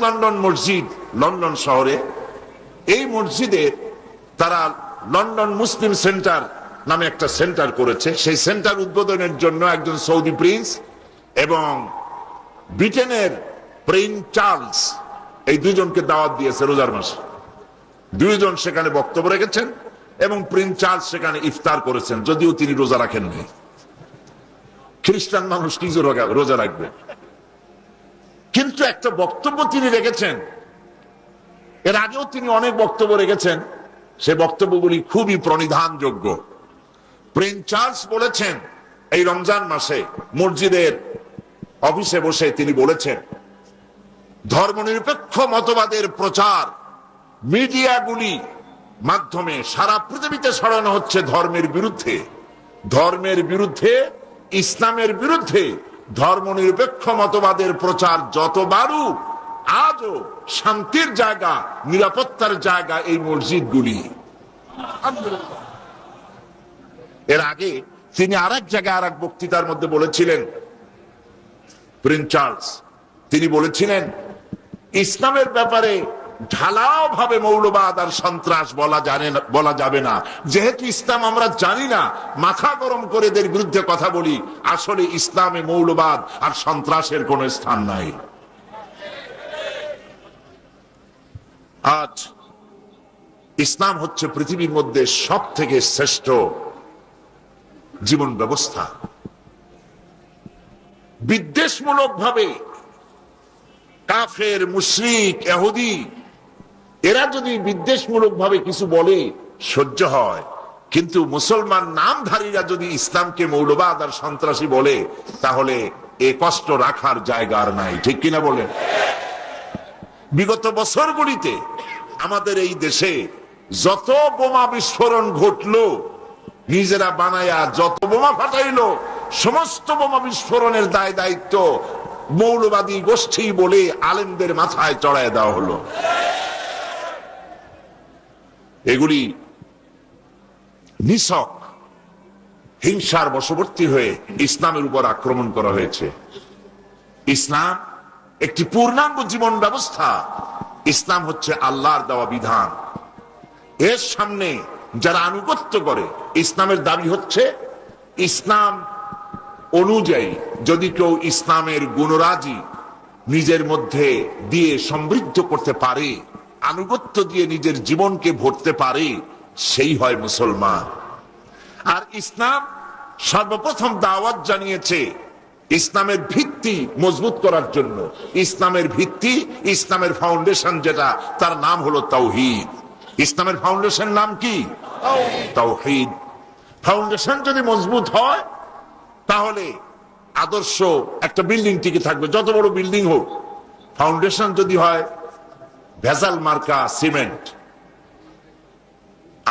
London মসজিদ London শহরে। এই মসজিদে তারা লন্ডন মুসলিম সেন্টার নামে একটা সেন্টার করেছে। সেই সেন্টার উদ্বোধনের জন্য একজন সৌদি প্রিন্স এবং ব্রিটেনের প্রিন্স চার্লস, এই দুজনকে দাওয়াত দিয়েছে রোজার মাসে। দুইজন সেখানে বক্তব্য রেখেছেন এবং প্রিন্স চার্লস সেখানে ইফতার করেছেন, যদিও তিনি রোজা রাখেন রাখেননি। খ্রিস্টান মানুষ কি রোজা- রোজা রাখবে? কিন্তু একটা বক্তব্য তিনি রেখেছেন। এর আগেও তিনি অনেক বক্তব্য রেখেছেন। সে বক্তব্যগুলি খুবই প্রণিধানযোগ্য। প্রিন্স চার্লস বলেছেন, এই রমজান মাসে মসজিদের অফিসে বসে তিনি বলেছেন, ধর্মনিরপেক্ষ মতবাদের প্রচার মিডিয়াগুলি মাধ্যমে সারা পৃথিবীতে ছড়ানো হচ্ছে ধর্মের বিরুদ্ধে। ধর্মের বিরুদ্ধে, ইসলামের বিরুদ্ধে ধর্মনিরপেক্ষ মতবাদের প্রচার যত বাড়ুক, আজও শান্তির জায়গা, নিরাপত্তার জায়গা এই মসজিদগুলি। এর আগে তিনি আর এক জায়গায় আর এক বক্তৃতার মধ্যে বলেছিলেন, প্রিন্স চার্লস, তিনি বলেছিলেন, ইসলামের ব্যাপারে ঢালাও ভাবে মৌলবাদ আর সন্ত্রাস বলা জানে বলা যাবে না। যেহেতু ইসলাম আমরা জানি না, মাথা গরম করে এদের বিরুদ্ধে কথা বলি, আসলে ইসলামে মৌলবাদ আর সন্ত্রাসের কোন স্থান নাই। আজ ইসলাম হচ্ছে পৃথিবীর মধ্যে সব থেকে শ্রেষ্ঠ জীবন ব্যবস্থা। বিদ্বেষমূলক ভাবে কাফের, মুশরিক, এহুদি এরা যদি বিদ্বেষমূলক ভাবে কিছু বলে, সহ্য হয়। কিন্তু মুসলমান নামধারীরা যদি ইসলামকে মৌলবাদ আর সন্ত্রাসী বলে, তাহলে এ কষ্ট রাখার জায়গা আর নাই। ঠিক কিনা বলেন? বিগত বছরগুলিতে আমাদের এই দেশে যত বোমা বিস্ফোরণ ঘটলো, নিজেরা বানায়া যত বোমা ফাটাইলো, সমস্ত বোমা বিস্ফোরণের দায় দায়িত্ব মৌলবাদী গোষ্ঠী বলে আলেমদের মাথায় চড়ায় দেওয়া হলো। এগুলি নিছক হিংসার বশবর্তী হয়ে ইসলামের উপর আক্রমণ করা হয়েছে। ইসলাম একটি পূর্ণাঙ্গ জীবন ব্যবস্থা। ইসলাম হচ্ছে আল্লাহর দেওয়া বিধান। এর সামনে যারা আনুগত্য করে, ইসলামের দাবি হচ্ছে, ইসলাম অনুযায়ী যদি কেউ ইসলামের গুণরাজি নিজের মধ্যে দিয়ে সমৃদ্ধ করতে পারে আনুগত্য দিয়ে নিজের জীবনকে ভরতে পারে, সেই হয় মুসলমান। আর ইসলাম সর্বপ্রথম দাওয়াত জানিয়েছে, ইসলামের ভিত্তি মজবুত করার জন্য। ইসলামের ভিত্তি, ইসলামের ফাউন্ডেশন যেটা, তার নাম হলো তাওহিদ। ইসলামের ফাউন্ডেশন নাম কি? তাওহিদ। ফাউন্ডেশন যদি মজবুত হয়, তাহলে আদর্শ একটা বিল্ডিং টিকে থাকবে, যত বড় বিল্ডিং হোক। ফাউন্ডেশন যদি হয় ভেজাল মার্কা সিমেন্ট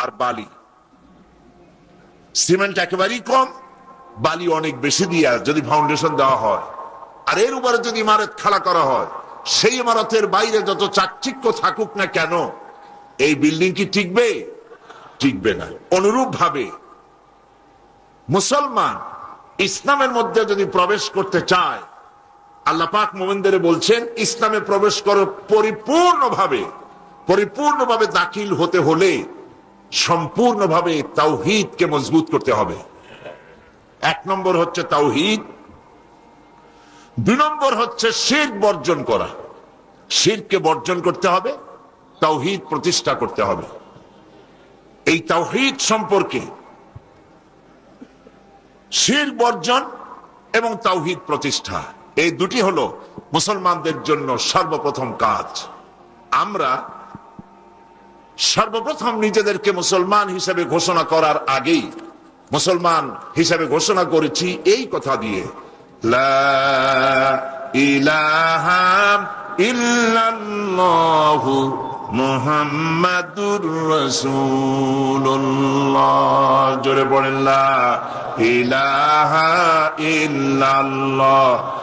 আর বালি। সিমেন্ট একেবারেই কম, বালি অনেক বেশি দিয়ে যদি ফাউন্ডেশন দেওয়া হয়। আর এর উপরে যদি ইমারত খাড়া করা হয়, সেই ইমারতের বাইরে যত চাকচিক্য থাকুক না কেন, এই বিল্ডিং কি টিকবে? টিকবে না। অনুরূপ ভাবে মুসলমান ইসলামের মধ্যে যদি প্রবেশ করতে চায় আল্লাহ পাক মোমেনদের বলছেন, ইসলামে প্রবেশ করো পরিপূর্ণভাবে। পরিপূর্ণভাবে দাখিল হতে হলে সম্পূর্ণভাবে তাওহিদকে মজবুত করতে হবে। এক নম্বর হচ্ছে তাওহিদ। দুই নম্বর হচ্ছে শির বর্জন করা। শিরকে বর্জন করতে হবে, তাওহিদ প্রতিষ্ঠা করতে হবে। এই তাওহিদ সম্পর্কে শির বর্জন এবং তাওহিদ প্রতিষ্ঠা। এই দুটি হলো মুসলমানদের জন্য সর্বপ্রথম কাজ। আমরা সর্বপ্রথম নিজেদেরকে মুসলমান হিসেবে ঘোষণা করার আগেই মুসলমান হিসেবে ঘোষণা করেছি এই কথা দিয়ে। জোরে পড়েন ইলাহা ইল্লাল্লাহ।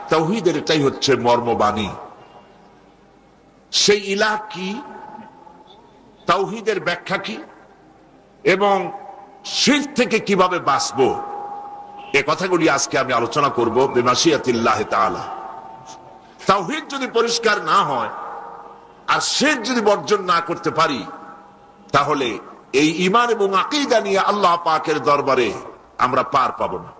তাওহীদের এটাই হচ্ছে মর্মবাণী। সেই ইলাহ কি? তাওহীদের ব্যাখ্যা কি? এবং শির থেকে কীভাবে বাঁচবো? এ কথাগুলি আজকে আমি আলোচনা করব বেমাসিয়াতিল্লাহ তাআলা। তাওহীদ যদি পরিষ্কার না হয়, আর শির যদি বর্জন না করতে পারি, তাহলে এই ইমান এবং আকিদা নিয়ে আল্লাহ পাকের দরবারে আমরা পার পাবো না।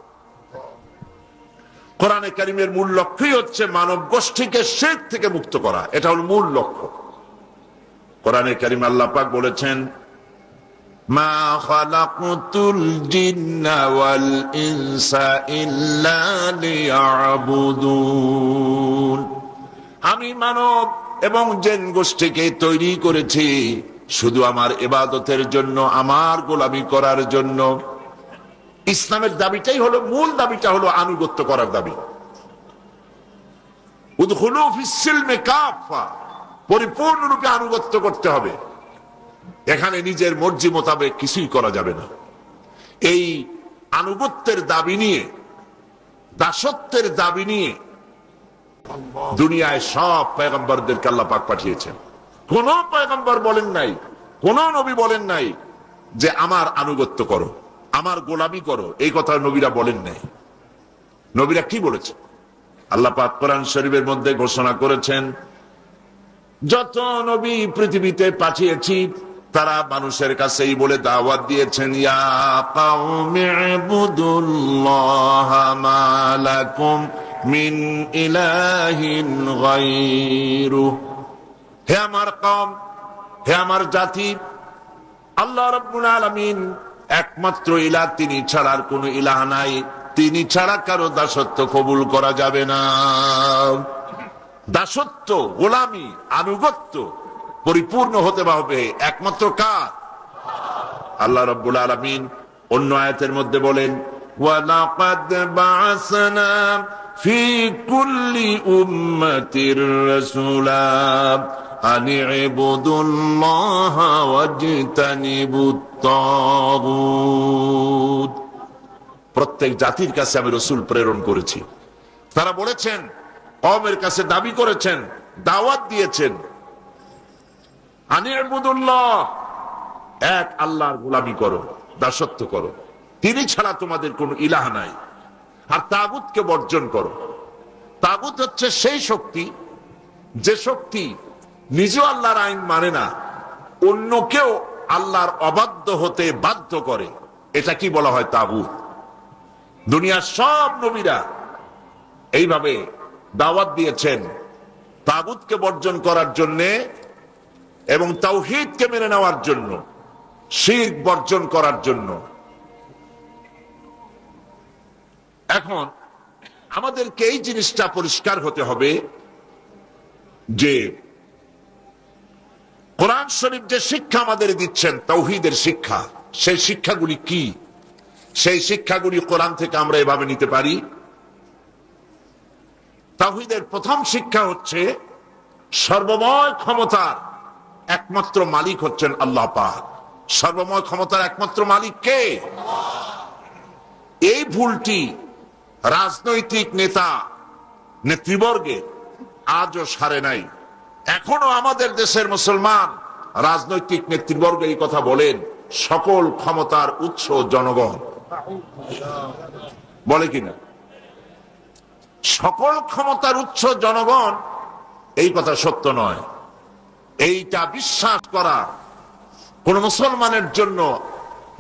কোরআনে কারিমের মূল লক্ষ্যই হচ্ছে মানব গোষ্ঠীকে শেখ থেকে মুক্ত করা। এটা হল মূল লক্ষ্য। কোরআনে কারিম আল্লাহ পাক বলেছেন ইনসা ইল্লা আমি মানব এবং জেন গোষ্ঠীকে তৈরি করেছি শুধু আমার এবাদতের জন্য, আমার গোলামি করার জন্য। ইসলামের দাবিটাই হলো, মূল দাবিটা হলো আনুগত্য করার দাবি। পরিপূর্ণরূপে আনুগত্য করতে হবে। এখানে নিজের মর্জি মোতাবেক কিছুই করা যাবে না। এই আনুগত্যের দাবি নিয়ে, দাসত্বের দাবি নিয়ে দুনিয়ায় সব পয়গম্বরদেরকে আল্লাহ পাক পাঠিয়েছেন। কোন পয়গম্বর বলেন নাই, কোন নবী বলেন নাই যে আমার আনুগত্য করো। আমার গোলামি করো। এই কথা নবীরা বলেন নাই। নবীরা কি বলেছে? আল্লাহ পাক কোরআন শরীফের মধ্যে ঘোষণা করেছেন, যত নবী পৃথিবীতে পাঠিয়েছি, তারা মানুষের কাছেই বলে দাওয়াত দিয়েছেন মিন ইলাহিন হে আমার কম হে আমার জাতি, আল্লাহ রাব্বুল আলামিন একমাত্র ইলাহ তিনি ছাড়ার কোনো ইলাহ নাই তিনি ছাড়া কারো দাসত্ব কবুল করা যাবে না দাসত্ব গোলামি আনুগত্য পরিপূর্ণ হতে হবে একমাত্র কার আল্লাহ রব্বুল আলমিন অন্য আয়াতের মধ্যে বলেন وَلَقَدْ بَعَثْنَا فِي كُلِّ أُمَّةٍ رَسُولًا أَنِ اعْبُدُوا اللَّهَ وَاجْتَنِبُوا الطَّاغُوتَ প্রত্যেক জাতির কাছে আমি রসুল প্রেরণ করেছি তারা বলেছেন কমের কাছে দাবি করেছেন দাওয়াত দিয়েছেন আনিবুদুল্লাহ এক আল্লাহর গোলামি করো দাসত্ব করো তিনি ছাড়া তোমাদের কোন ইলাহ নাই আর তাগুতকে বর্জন করো তাগুত হচ্ছে সেই শক্তি যে শক্তি নিজেও আল্লাহর আইন মানে না। অন্যকেও আল্লাহর অবাধ্য হতে বাধ্য করে। এটা কি বলা হয় তাগুত? দুনিয়ার সব নবীরা এইভাবে দাওয়াত দিয়েছেন তাগুতকে বর্জন করার জন্যে এবং তাওহিদকে মেনে নেওয়ার জন্য শির বর্জন করার জন্য। এখন আমাদেরকে এই জিনিসটা পরিষ্কার হতে হবে যে কোরআন শরীফ যে শিক্ষা আমাদের দিচ্ছেন, তৌহিদের শিক্ষা, সেই শিক্ষাগুলি কি? সেই শিক্ষাগুলি কোরআন থেকে আমরা এভাবে নিতে পারি? তাহিদের প্রথম শিক্ষা হচ্ছে, সর্বময় ক্ষমতার একমাত্র মালিক হচ্ছেন আল্লাহ পাক। সর্বময় ক্ষমতার একমাত্র মালিক কে? এই ভুলটি রাজনৈতিক নেতা নেতৃবর্গে আজও সারে নাই। এখনও আমাদের দেশের মুসলমান রাজনৈতিক নেতৃবর্গ এই কথা বলেন, সকল ক্ষমতার উৎস জনগণ। বলে কিনা? সকল ক্ষমতার উৎস জনগণ এই কথা সত্য নয়। এইটা বিশ্বাস করা কোন মুসলমানের জন্য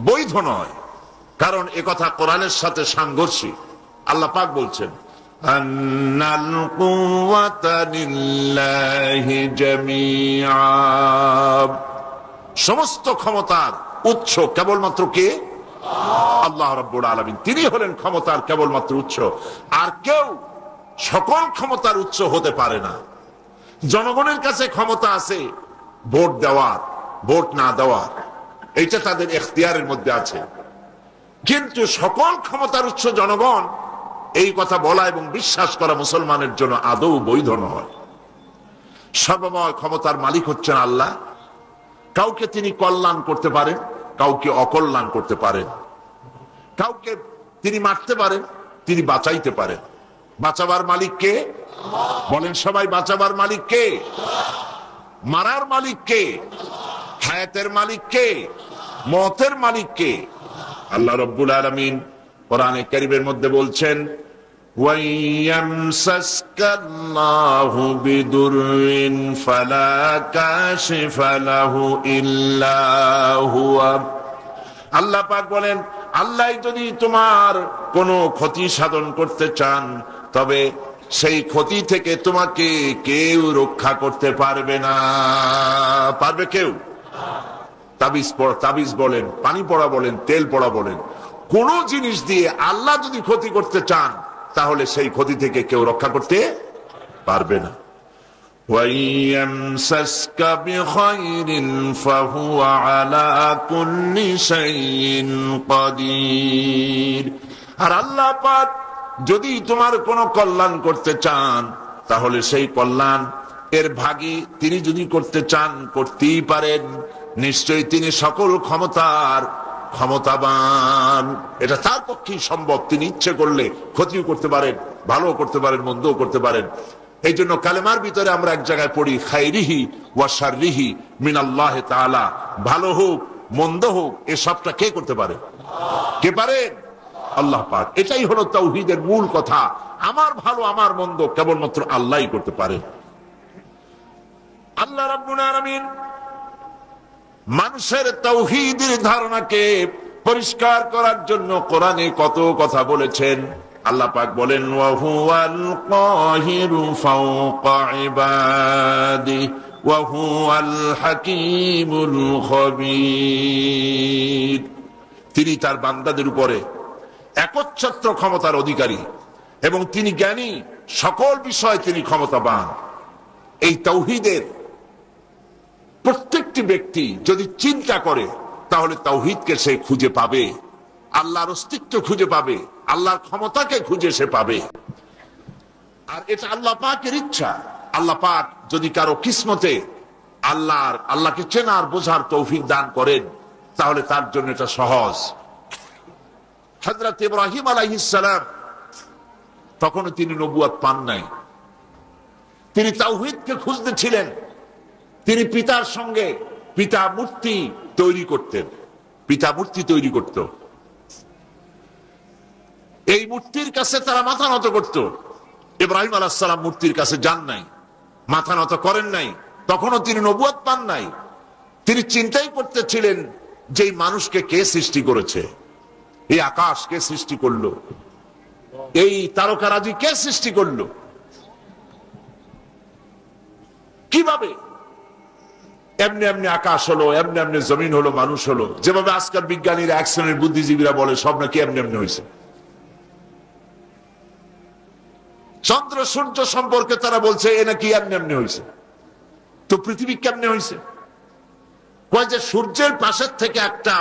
বৈধ নয়। কারণ কথা কোরআনের সাথে সাংঘর্ষিক। আল্লাহ পাক বলছেন আন্নাল কুওয়াতা লিল্লাহি জামিআ সমস্ত ক্ষমতার উৎস কেবলমাত্র কে? আল্লাহ রব্বুল আলমিন। তিনি হলেন ক্ষমতার কেবলমাত্র উৎস। আর কেউ সকল ক্ষমতার উৎস হতে পারে না। জনগণের কাছে ক্ষমতা আছে, ভোট দেওয়ার, ভোট না দেওয়ার। এইটা তাদের এখতিয়ারের মধ্যে আছে। কিন্তু সকল ক্ষমতার উৎস জনগণ এই কথা বলা এবং বিশ্বাস করা মুসলমানের জন্য আদৌ বৈধ নয়। সর্বময় ক্ষমতার মালিক হচ্ছেন আল্লাহ। কাউকে তিনি কল্যাণ করতে পারেন, কাউকে অকল্যাণ করতে পারেন। কাউকে তিনি মারতে পারেন, তিনি বাঁচাইতে পারেন। বাঁচাবার মালিক কে? বলেন সবাই, বাঁচাবার মালিক কে? মারার মালিক কে? হায়াতের মালিক কে? মতের মালিক কে? আল্লাহ রব্বুল আলমিন কোরআনে ক্যারিবের মধ্যে বলছেন আল্লাহ পাক বলেন, আল্লাহ যদি তোমার কোন ক্ষতি সাধন করতে চান, তবে সেই ক্ষতি থেকে তোমাকে কেউ রক্ষা করতে পারবে না। পারবে কেউ? তাবিজ তাবিজ বলেন, পানি পড়া বলেন, তেল পড়া বলেন। কোন জিনিস দিয়ে আল্লাহ যদি ক্ষতি করতে চান, তাহলে সেই ক্ষতি থেকে কেউ রক্ষা করতে পারবে না। আর আল্লাহ যদি তোমার কোনো কল্যাণ করতে চান, তাহলে সেই কল্যাণ এর ভাগি তিনি যদি করতে চান, করতেই পারেন। নিশ্চয়ই তিনি সকল ক্ষমতার ক্ষমতাবান। এটা তার পক্ষেই সম্ভব। তিনি ইচ্ছে করলে ক্ষতিও করতে পারেন ভালো করতে পারেন, মন্দও করতে পারেন। এই জন্য কালেমার ভিতরে আমরা এক জায়গায় পড়ি, খাইরিহি ওয়াশারিহি মিনাল্লাহ তাআলা। ভালো হোক, মন্দ হোক, এসবটা কে করতে পারে? কে পারে? আল্লাহ পাক। এটাই হলো তাওহীদের মূল কথা। আমার ভালো, আমার মন্দ কেবলমাত্র আল্লাহই করতে পারে। আল্লাহ রাব্বুল আলামিন মানুষের তৌহিদের ধারণাকে পরিষ্কার করার জন্য কোরআনে কত কথা বলেছেন। আল্লাহ পাক বলেন তিনি তার বান্দাদের উপরে একচ্ছত্র ক্ষমতার অধিকারী এবং তিনি জ্ঞানী, সকল বিষয়ে তিনি ক্ষমতাবান। এই তৌহিদের প্রত্যেকটি ব্যক্তি যদি চিন্তা করে, তাহলে তাওহিদকে সে খুঁজে পাবে, আল্লাহর অস্তিত্ব খুঁজে পাবে, আল্লাহর ক্ষমতাকে খুঁজে সে পাবে। আর এটা আল্লাহ পাকের ইচ্ছা। আল্লাহ পাক যদি কারও কিসমতে আল্লাহর, আল্লাহকে চেনার, বোঝার তৌফিক দান করেন, তাহলে তার জন্য এটা সহজ। হজরত ইব্রাহিম আলাইহিসালাম তখনও তিনি নবুয়াত পান নাই। তিনি তাওহিদকে খুঁজতে ছিলেন। তিনি পিতার সঙ্গে পিতা মূর্তি তৈরি করতেন। পিতা মূর্তি তৈরি করত। এই মূর্তির কাছে তারা মাথা নত করত। ইব্রাহিম আলাহাম মূর্তির কাছে যান নাই, মাথা নত করেন নাই, তখনও তিনি নবুয়াত পান নাই। তিনি চিন্তাই করতেছিলেন যে মানুষকে কে সৃষ্টি করেছে? এই আকাশ কে সৃষ্টি করল? এই তারকারাজি কে সৃষ্টি করল? কীভাবে? এমনি এমনি আকাশ হলো, এমনি এমনি জমিন হলো, মানুষ হলো। যেভাবে আজকাল বিজ্ঞানীরা এক শ্রেণির বুদ্ধিজীবীরা বলে, সব নাকি এমনি এমনি হয়েছে চন্দ্র সূর্য সম্পর্কে তারা বলছে, এ নাকি এমনি এমনি হয়েছে তো পৃথিবী কেমনে হয়েছে কয় যে, সূর্যের পাশের থেকে একটা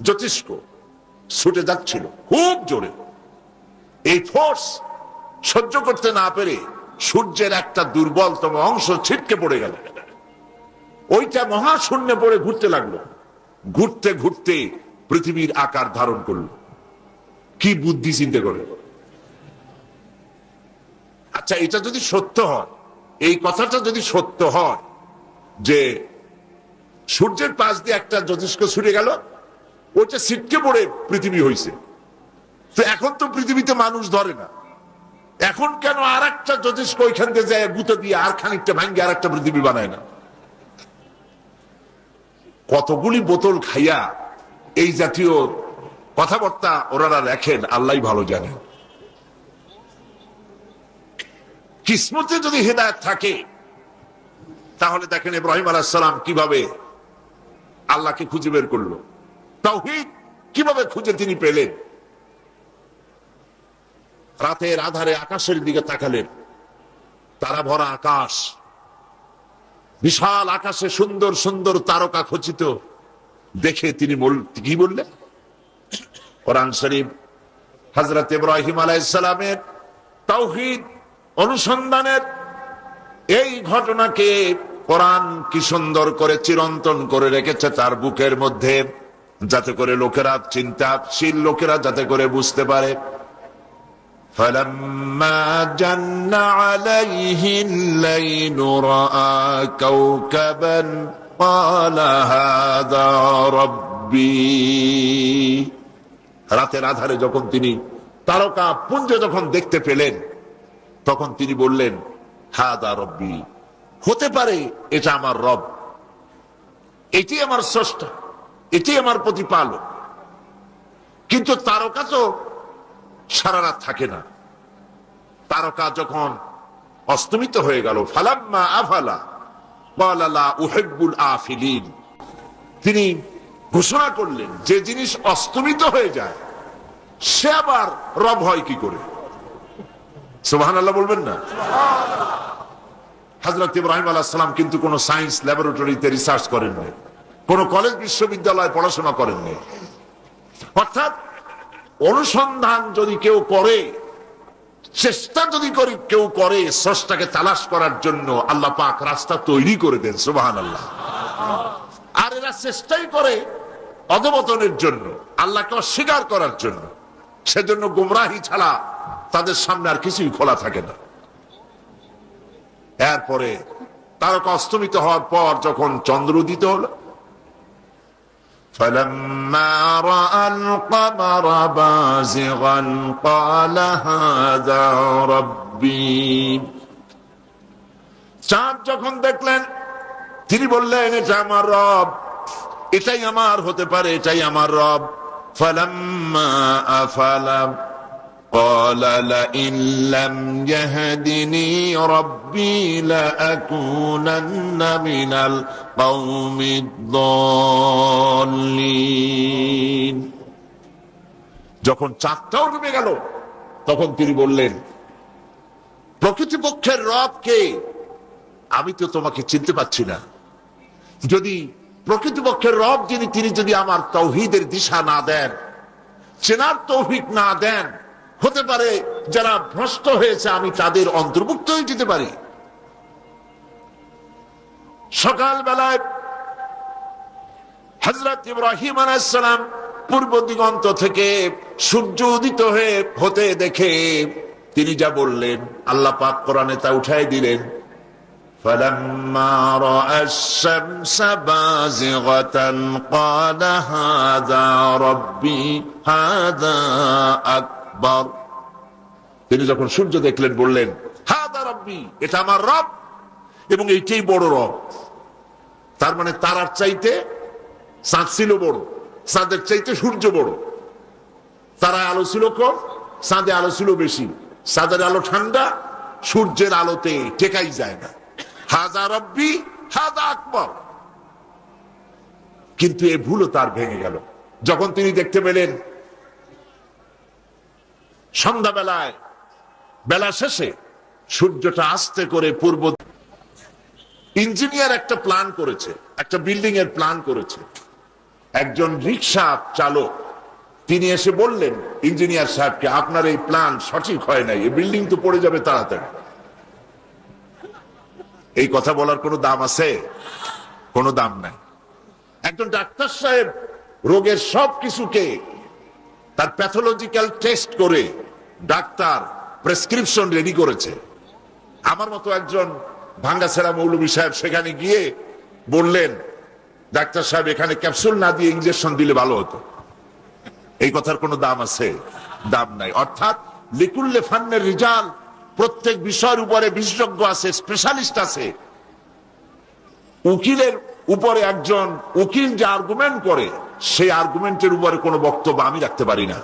জ্যোতিষ্ক ছুটে যাচ্ছিল, খুব জোরে। এই ফোর্স সহ্য করতে না পেরে সূর্যের একটা দুর্বলতম অংশ ছিটকে পড়ে গেল। ওইটা মহাশূন্যে পড়ে ঘুরতে লাগল। ঘুরতে ঘুরতে পৃথিবীর আকার ধারণ করল। কি বুদ্ধি চিন্তা করে? আচ্ছা এটা যদি সত্য হয়, এই কথাটা যদি সত্য হয় যে সূর্যের পাশ দিয়ে একটা জ্যোতিষ্ক ছুটে গেল, ওইটা ছিটকে পড়ে পৃথিবী হয়েছে তো এখন তো পৃথিবীতে মানুষ ধরে না। এখন কেন আর একটা জ্যোতিষ্ক ওইখান থেকে যায়, গুঁতো দিয়ে আর খানিকটা ভাঙ্গে আর একটা পৃথিবী বানায় না? কতগুলি বোতল খাইয়া এই জাতীয় কথাবার্তা ওনারা লেখেন আল্লাহ ভালো জানেন কিসমতে যদি হেদায়ত থাকে, তাহলে দেখেন ইব্রাহিম আলাহাম কীভাবে আল্লাহকে খুঁজে বের করল। তাওহিদ কীভাবে খুঁজে তিনি পেলেন। রাতের আধারে আকাশের দিকে তাকালেন। তারা ভরা আকাশ। বিশাল আকাশে সুন্দর সুন্দর তারকা খচিত। দেখে তিনি কি বললেন? কোরআন শরীফ হজরত ইব্রাহিম আলাইসালামের তৌহিদ অনুসন্ধানের এই ঘটনাকে কোরআন কি সুন্দর করে চিরন্তন করে রেখেছে তার বুকের মধ্যে, যাতে করে লোকেরা চিন্তাশীল লোকেরা যাতে করে বুঝতে পারে। فلما جن عليه الليل رأى كوكبا قال هذا ربي রাতের আধারে যখন তিনি তারকা পুঞ্জ যখন দেখতে পেলেন তখন তিনি বললেন হাদা রব্বি হতে পারে এটা আমার রব এটি আমার স্রষ্টা এটি আমার প্রতিপালক কিন্তু তারকা তো সারা রাত থাকে না। তারকা যখন অস্তমিত হয়ে গেল, ফালাম্মা আফালা বালালা উহেব্বুল আফিলিন। তিনি ঘোষণা করলেন, যে জিনিস অস্তমিত হয়ে যায়, সে আবার রব হয় কি করে? সুবাহান আল্লাহ বলবেন না? হজরত ইব্রাহিম আলাহ সালাম কিন্তু কোন সায়েন্স ল্যাবরেটরিতে রিসার্চ করেননি, কোন কলেজ বিশ্ববিদ্যালয়ে পড়াশোনা করেননি। অর্থাৎ অনুসন্ধান যদি কেউ করে, চেষ্টা যদি করি কেউ করে স্রষ্টাকে তালাশ করার জন্য আল্লাহ পাক রাস্তা তৈরি করে দেন সুবাহান আল্লাহ আর এরা চেষ্টাই করে অধবতনের জন্য, আল্লাহকে অস্বীকার করার জন্য। সেজন্য গুমরাহি ছাড়া তাদের সামনে আর কিছুই খোলা থাকে না। এরপরে তারকা অস্তমিত হওয়ার পর যখন চন্দ্র উদিত হলো فلما رأى القمر بازغا قال هذا ربي চাঁদ যখন দেখলেন তিনি বললেন এটা আমার রব এটাই আমার হতে পারে এটাই আমার রব فلما أفل قال لئن لم يهدني ربي لأكونن من القوم الضالين যখন চাঁদটাও ডুবে গেল তখন তিনি বললেন প্রকৃতিপক্ষের রব কে আমি তো তোমাকে চিনতে পাচ্ছি না যদি প্রকৃতপক্ষের রব যিনি তিনি যদি আমার তৌহিদের দিশা না দেন চেনার তৌফিক না দেন হতে পারে যারা ভ্রষ্ট হয়েছে আমি তাদের অন্তর্ভুক্ত হয়ে যেতে পারি সকাল বেলায় হজরত ইব্রাহিম আলাইসালাম পূর্ব দিগন্ত থেকে সূর্য উদিত হয়ে হতে দেখে তিনি যা বললেন আল্লাহ পাক কোরআনে তা উঠাই দিলেন فلما رأى الشمس بازغة قال هذا ربي هذا أكبر তিনি যখন সূর্য দেখলেন, বললেন, হাদা রব্বি, এটা আমার রব এবং এইটাই বড় রব। তার মানে তারার চাইতে চাঁদ ছিল বড় চাঁদের চাইতে সূর্য বড়। তারা আলো ছিল কম চাঁদে আলো ছিল বেশি। চাঁদের আলো ঠান্ডা, সূর্যের আলোতে টেকাই যায় না। হাজা রব্বি হাজা আকবর। কিন্তু এ ভুলও তার ভেঙে গেল। যখন তিনি দেখতে পেলেন সন্ধ্যাবেলায়, বেলা শেষে সূর্যটা আস্তে করে পূর্ব ইঞ্জিনিয়ার একটা প্ল্যান করেছে, একটা বিল্ডিং এর প্ল্যান করেছে। একজন রিক্সা চালক, তিনি এসে বললেন, ইঞ্জিনিয়ার সাহেবকে, আপনার এই প্ল্যান সঠিক হয় নাই, এই বিল্ডিং তো পড়ে যাবে তাড়াতাড়ি। এই কথা বলার কোনো দাম আছে? কোনো দাম নাই। একজন ডাক্তার সাহেব রোগের সব কিছুকে তার প্যাথোলজিক্যাল টেস্ট করে ডাক্তার প্রেসক্রিপশন রেডি করেছে। আমার মতো একজন ভাঙ্গাছেড়া মৌলবী সাহেব সেখানে গিয়ে বললেন, ডাক্তার সাহেব, এখানে ক্যাপসুল না দিয়ে ইঞ্জেকশন দিলে ভালো হতো। এই কথার কোনো দাম আছে? দাম নাই। অর্থাৎ লিকুল্লে ফান্নের রিজাল প্রত্যেক বিষয়ের উপরে বিশেষজ্ঞ আছে স্পেশালিস্ট আছে। উকিলের উপরে একজন উকিল যে আর্গুমেন্ট করে, সেই আর্গুমেন্টের উপরে কোনো বক্তব্য আমি রাখতে পারি না।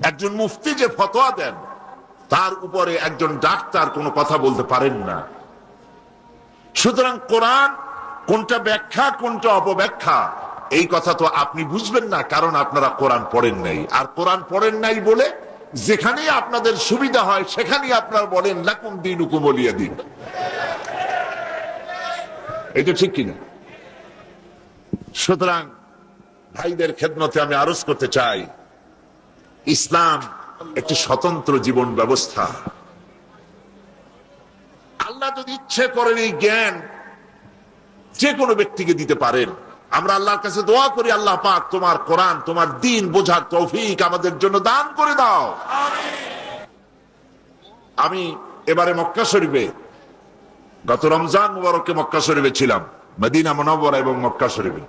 একজন মুফতি যে ফতোয়া দেন, তার উপরে একজন ডাক্তার কোনো কথা বলতে পারেন না। সুতরাং কোরআন কোনটা ব্যাখ্যা, কোনটা অপব্যাখ্যা, এই কথা তো আপনি বুঝবেন না, কারণ আপনারা কোরআন পড়েন নাই। আর কোরআন পড়েন নাই বলে যেখানেই আপনাদের সুবিধা হয়, সেখানেই আপনারা বলেন, লাকুম দিন উকুমলিয়া দিন। এটা ঠিক কিনা? সুতরাং ভাইদের খেদমতে আমি আরজ করতে চাই ইসলাম একটি স্বতন্ত্র জীবন ব্যবস্থা। আল্লাহ যদি ইচ্ছে করেন এই জ্ঞান যে কোনো ব্যক্তিকে দিতে পারেন। আমরা আল্লাহর কাছে দোয়া করি, আল্লাহ পাক তোমার কোরআন, তোমার দিন বোঝার তৌফিক আমাদের জন্য দান করে দাও। আমি এবারে মক্কা শরীফে, গত রমজান মুবারকে মক্কা শরীফে ছিলাম, মদিনা মনবরা এবং মক্কা শরীফে।